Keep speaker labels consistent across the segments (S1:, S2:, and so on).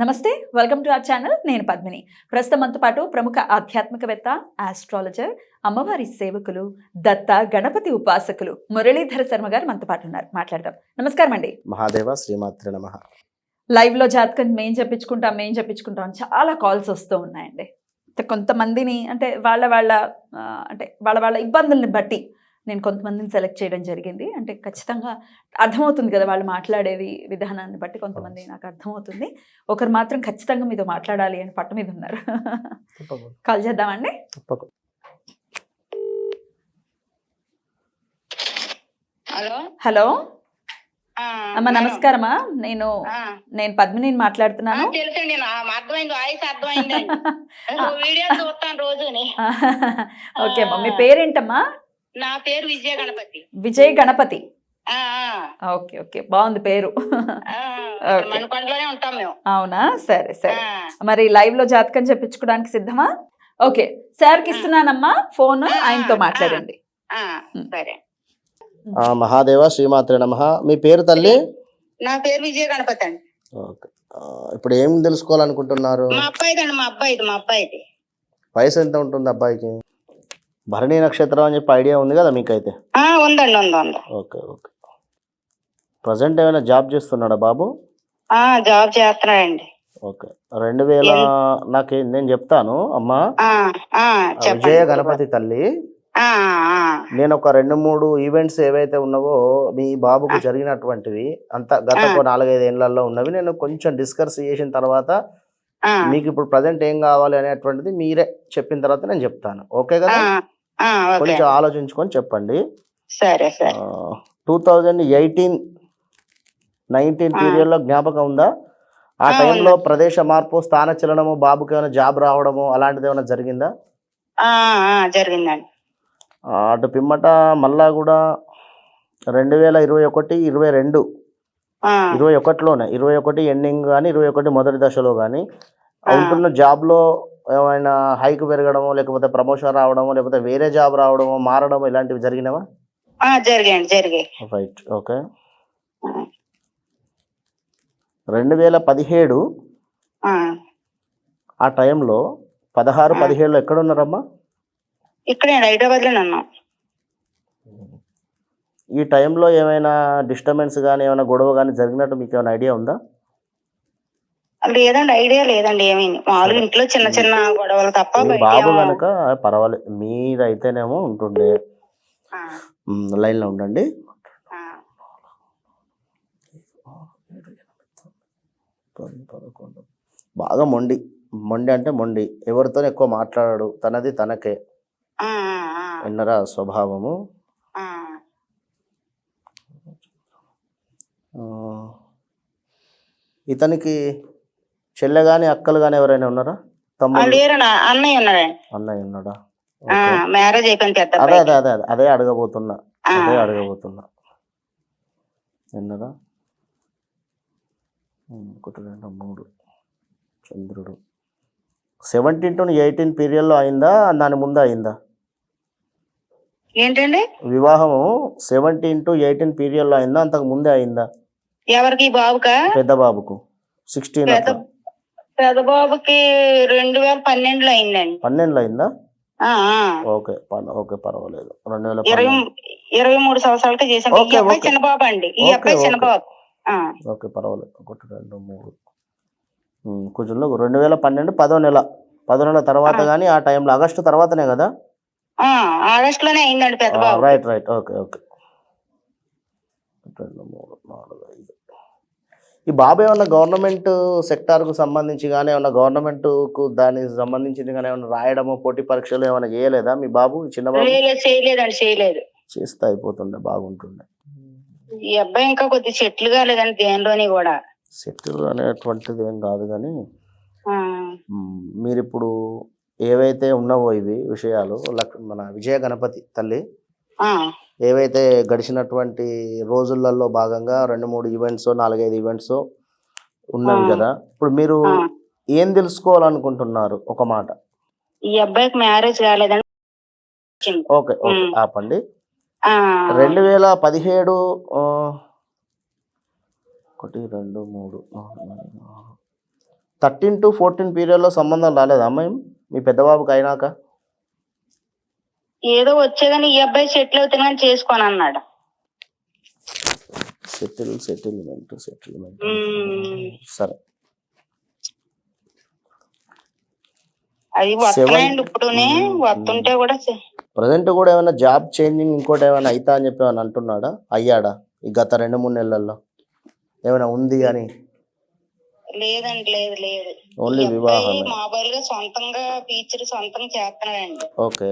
S1: నమస్తే welcome to our channel. నేను పద్మిని. ప్రస్తుతం మనతో పాటు ప్రముఖ ఆధ్యాత్మికవేత్త ఆస్ట్రాలజర్ అమ్మవారి సేవకులు దత్త గణపతి ఉపాసకులు మురళీధర శర్మ గారు మనతో పాటు ఉన్నారు. మాట్లాడదాం. నమస్కారం అండి.
S2: మహాదేవ శ్రీమాత్రి నమ.
S1: లైవ్లో జాతకం మేం చెప్పించుకుంటాం మేం చెప్పించుకుంటాం చాలా కాల్స్ వస్తూ ఉన్నాయండి. కొంతమందిని అంటే వాళ్ళ వాళ్ళ అంటే వాళ్ళ వాళ్ళ ఇబ్బందుల్ని బట్టి నేను కొంతమందిని సెలెక్ట్ చేయడం జరిగింది. అంటే ఖచ్చితంగా అర్థమవుతుంది కదా వాళ్ళు మాట్లాడేది విధానాన్ని బట్టి కొంతమంది నాకు అర్థమవుతుంది. ఒకరు మాత్రం ఖచ్చితంగా మీతో మాట్లాడాలి అని పట్టు మీద ఉన్నారు. కాల్ చేద్దామండి.
S2: తప్పకు.
S3: హలో.
S1: హలో. అమ్మ. నమస్కారమా? నేను నేను పద్మిని మాట్లాడుతున్నాను.
S3: తెలుసండి అర్థమైంది వాయిస్ అర్థమైందండి వీడియో చూస్తాను రోజుని.
S1: ఓకే అమ్మా. మీ పేరేంటమ్మా?
S3: నా పేరు విజయ గణపతి.
S1: విజయ్ గణపతి. Okay okay. బాగుంది పేరు.
S3: ఆ,
S1: ఓకే.
S3: మణికొండలోనే ఉంటాం మేము.
S1: అవునా? సరే సరే. మరి లైవ్లో జాతకం చెప్పించుకోవడానికి సిద్ధమా? ఓకే. సార్కి ఇస్తున్నానమ్మా. ఫోన్ ఆయనతో మాట్లాడండి.
S3: ఆ, సరే.
S2: ఆ, మహాదేవ శ్రీమాత్రి నమ. మీ పేరు తల్లి?
S3: నా పేరు విజయ గణపతి అండి.
S2: ఓకే. ఇప్పుడు ఏం తెలుసుకోవాలనుకుంటున్నారు?
S3: మా అబ్బాయిది అండి మా అబ్బాయిది మా అబ్బాయిది.
S2: వయసు ఎంత ఉంటుంది అబ్బాయికి భరణి నక్షత్రం అని చెప్పి ఐడియా ఉంది కదా మీకైతే?
S3: ఉందండి ఉంది ఉంది.
S2: Okay okay. ప్రజెంట్ ఏమైనా జాబ్ చేస్తున్నాడా బాబు?
S3: జాబ్ చేస్తున్నాడండి.
S2: ఓకే. రెండు వేల నాకు నేను చెప్తాను అమ్మా. విజయ గణపతి తల్లి. నేను ఒక రెండు మూడు ఈవెంట్స్ ఏవైతే ఉన్నావో మీ బాబుకు జరిగినటువంటివి అంత గత నాలుగైదు ఏళ్ళలో ఉన్నవి నేను కొంచెం డిస్కస్ చేసిన తర్వాత మీకు ఇప్పుడు ప్రజెంట్ ఏం కావాలి అనేటువంటిది మీరే చెప్పిన తర్వాత నేను చెప్తాను. ఓకే కదా? కొంచెం ఆలోచించుకొని చెప్పండి.
S3: సరే సరే.
S2: Two thousand eighteen nineteen. పీరియడ్లో జ్ఞాపకం ఉందా? ఆ టైంలో ప్రదేశ మార్పు స్థాన చలనము బాబుకి ఏమైనా జాబ్ రావడము అలాంటిది ఏమైనా జరిగిందా?
S3: జరిగిందండి.
S2: అటు పిమ్మట మళ్ళా కూడా రెండు వేల ఇరవై ఒకటి ఇరవై రెండు. ఇరవై ఒకటిలోనే ఇరవై ఒకటి ఎండింగ్ కానీ ఇరవై ఒకటి మొదటి దశలో కానీ. ఉంటున్న జాబ్లో ఏమైనా హైక్ పెరగడమో లేకపోతే ప్రమోషన్ రావడమో లేకపోతే వేరే జాబ్ రావడమో మారడమో ఇలాంటివి జరిగినవా?
S3: జరిగాయండి జరిగాయి.
S2: Right okay. రెండు వేల పదిహేడు
S3: ఆ.
S2: టైంలో పదహారు. పదిహేడులో ఎక్కడ ఉన్నారమ్మా
S3: ఇక్కడే హైదరాబాద్లోనే ఉన్నాం.
S2: ఈ టైంలో ఏమైనా డిస్టర్బెన్స్ కానీ ఏమైనా గొడవ కానీ జరిగినట్టు మీకు ఏమైనా ఐడియా ఉందా?
S3: లేదండి ఐడియా లేదండి ఏమీ. మామూలుగా ఇంట్లో చిన్న చిన్న గొడవలు తప్ప
S2: మీ బాబు కనుక పర్వాలేదు మీరైతేనేమో ఉంటుండే.
S3: ఆ,
S2: మ్, లైన్లో ఉండండి. పదకొండు. బాగా మొండి. మొండి అంటే మొండి. ఎవరితో ఎక్కువ మాట్లాడాడు. తనది తనకే. విన్నరా స్వభావము? ఇతనికి చెల్లె కానీ అక్కలు కానీ ఎవరైనా ఉన్నారా? తమ్ముడు
S3: అన్నయ్య
S2: ఉన్నాడా.
S3: మ్యారేజ్ అయిపోయింది పెద్ద
S2: అదే. అదే అదే అదే అడగబోతున్నా. అదే అడగబోతున్నా. ఉమ్, ఒకటి రెండు మూడు. చంద్రుడు. సెవెంటీన్ టు ఎయిటీన్ పీరియడ్లో అయిందా? దాని ముందు అయిందా?
S3: ఏంటండి?
S2: వివాహము సెవెంటీన్ టు ఎయిటీన్ పీరియడ్లో అయిందా? అంతకు ముందే అయిందా?
S3: ఎవరికి? బాబుకా?
S2: పెద్ద బాబుకు. సిక్స్టీన్
S3: పెద్ద పెద్ద బాబుకి రెండు వేల పన్నెండులో అయిందండి.
S2: పన్నెండులో అయిందా. ఓకే ఓకే పర్వాలేదు. రెండు వేల
S3: ఇరవై మూడు సంవత్సరాలకి చేసాం ఈ
S2: ఓకే,
S3: అబ్బాయి
S2: ఓకే.
S3: చిన్న బాబు అండి. ఈ అబ్బాయి చిన్న
S2: ఓకే. పర్వాలేదు. ఒకటి రెండు మూడు. కొంచెం రెండు వేల పన్నెండు పదో నెల. పదో నెల తర్వాత. కానీ ఆ టైంలో ఆగస్టు తర్వాతనే కదా?
S3: ఆగస్ట్లోనే అయిందండి పెద్ద
S2: రైట్ రైట్. Okay okay. రెండు మూడు నాలుగు. ఈ బాబు ఏమన్నా గవర్నమెంట్ సెక్టార్కు సంబంధించి కానీ ఏమన్నా గవర్నమెంట్కు దానికి సంబంధించింది కానీ ఏమన్నా రాయడము పోటీ పరీక్షలు ఏమైనా చేయలేదా మీ బాబు? చిన్న బాబు?
S3: లేదు చేయలేదండి చేయలేదు.
S2: చేస్తే అయిపోతుండే బాగుంటుండే.
S3: ఈ అబ్బాయి ఇంకా కొద్ది సెటిల్ కాలేదండి దేనిలోని కూడా.
S2: సెటిల్ అనేటువంటిది ఏం కాదు కానీ మీరు ఇప్పుడు ఏవైతే ఉన్నావో ఇవి విషయాలు మన విజయ గణపతి తల్లి ఏవైతే గడిచినటువంటి రోజులలో భాగంగా రెండు మూడు ఈవెంట్స్ నాలుగైదు ఈవెంట్స్ ఉన్నవి
S3: ఆ.
S2: కదా ఇప్పుడు మీరు. ఏం తెలుసుకోవాలనుకుంటున్నారు ఒక మాట
S3: ఈ అబ్బాయికి మ్యారేజ్ కాలేదండి
S2: ఓకే ఓకే. ఆపండి రెండు వేల పదిహేడు ఒకటి రెండు మూడు థర్టీన్ టు ఫోర్టీన్ పీరియడ్లో సంబంధం రాలేదా అమ్మాయి మీ పెద్ద బాబుకి అయినాక
S3: ఏదో వచ్చేదని ఈ అబ్బాయి సెటిల్ అవుతానని చేసుకోని అన్నాడు
S2: సెటిల్ సెటిల్మెంట్ సెటిల్మెంట్. సరే.
S3: అది వస్తున్నాయండి
S2: Seven-
S3: ఇప్పుడునే
S2: మ్మ్.
S3: వస్తుంటే కూడా
S2: ప్రజెంట్ కూడా ఏమైనా జాబ్ చేంజింగ్ ఇంకోటి ఏమైనా అయితా అని చెప్పి ఏమైనా అంటున్నాడా? అయ్యాడా? ఈ గత రెండు మూడు నెలల్లో ఏమైనా ఉంది అని?
S3: లేదండి లేదు లేదు.
S2: ఓన్లీ
S3: ఈ అబ్బాయి
S2: వివాహమే.
S3: మొబైల్గా సొంతంగా ఫీచర్ సొంతంగా చేస్తున్నాడండి.
S2: ఓకే.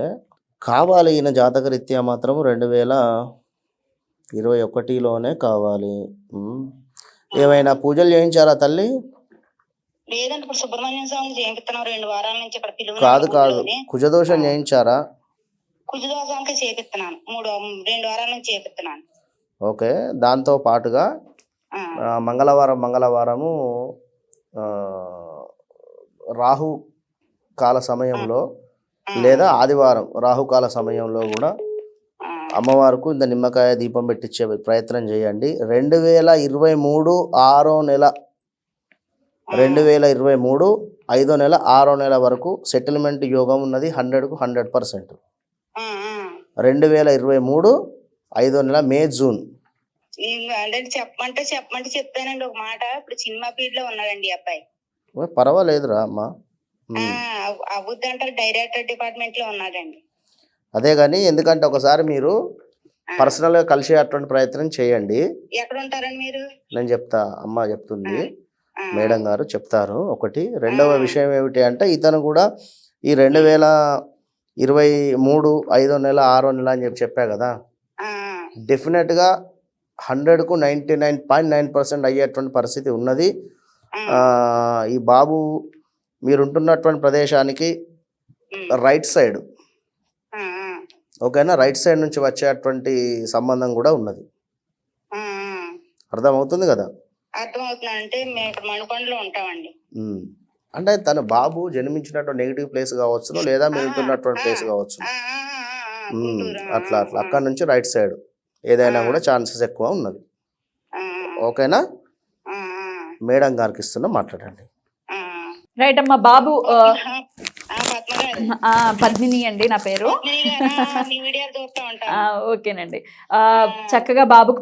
S2: కావాలి ఈయన జాతకరీత్యా మాత్రం రెండు వేల ఇరవై ఒకటిలోనే కావాలి. ఏమైనా పూజలు చేయించారా తల్లి?
S3: లేదండి ఇప్పుడు సుబ్రహ్మణ్యం స్వామి చేపిస్తున్నాం రెండు వారాల నుంచి ఇక్కడ పిలువ
S2: కాదు కాదు. కుజదోషం చేయించారా?
S3: కుజదోషానికి చేపిస్తున్నాను. మూడు రెండు వారాల నుంచి చేపిస్తున్నాను.
S2: ఓకే. దాంతో పాటుగా మంగళవారం మంగళవారము రాహు కాల సమయంలో లేదా ఆదివారం రాహుకాల సమయంలో కూడా అమ్మవారికి ఇంత నిమ్మకాయ దీపం పెట్టించే ప్రయత్నం చేయండి. రెండు వేల ఇరవై మూడు ఆరో నెల రెండు వేల ఇరవై మూడు ఐదో నెల ఆరో నెల వరకు సెటిల్మెంట్ యోగం ఉన్నది హండ్రెడ్కు హండ్రెడ్ పర్సెంట్. రెండు వేల ఇరవై మూడు ఐదో నెల మే జూన్.
S3: చెప్పమంటే చెప్పమంటే చెప్పానండి ఒక మాట. ఇప్పుడు సినిమా ఫీల్డ్లో ఉన్నాడండి అబ్బాయి.
S2: పర్వాలేదురా అమ్మా.
S3: డైరెక్టర్ డిపార్ట్మెంట్లో ఉన్నాడండి.
S2: అదే కానీ ఎందుకంటే ఒకసారి మీరు
S3: ఆ.
S2: పర్సనల్గా కలిసే అటువంటి ప్రయత్నం చేయండి.
S3: ఎక్కడ ఉంటారండి మీరు?
S2: నేను చెప్తా అమ్మ చెప్తుంది. మేడం గారు చెప్తారు. ఒకటి. రెండవ. విషయం ఏమిటి అంటే ఇతను కూడా ఈ రెండు వేల ఇరవై మూడు ఐదో నెల ఆరో నెల అని చెప్పి చెప్పా కదా. డెఫినెట్గా హండ్రెడ్కు ninety nine point nine percent అయ్యేటువంటి పరిస్థితి ఉన్నది. ఈ బాబు మీరుంటున్నటువంటి ప్రదేశానికి రైట్ సైడ్. ఓకేనా? రైట్ సైడ్ నుంచి వచ్చేటువంటి సంబంధం కూడా ఉన్నది. అర్థమవుతుంది కదా?
S3: అంటే
S2: తన బాబు జన్మించినటువంటి నెగిటివ్ ప్లేస్ కావచ్చు లేదా మీరు ఉంటున్నటువంటి ప్లేస్ కావచ్చు అట్లా అట్లా. అక్కడ నుంచి రైట్ సైడ్ ఏదైనా. కూడా ఛాన్సెస్ ఎక్కువ ఉన్నది. ఓకేనా? మేడం గారికి ఇస్తున్నా మాట్లాడండి.
S1: రైట్ అమ్మా బాబు పద్మిని అండి నా పేరు. ఓకేనండి. చక్కగా బాబుకు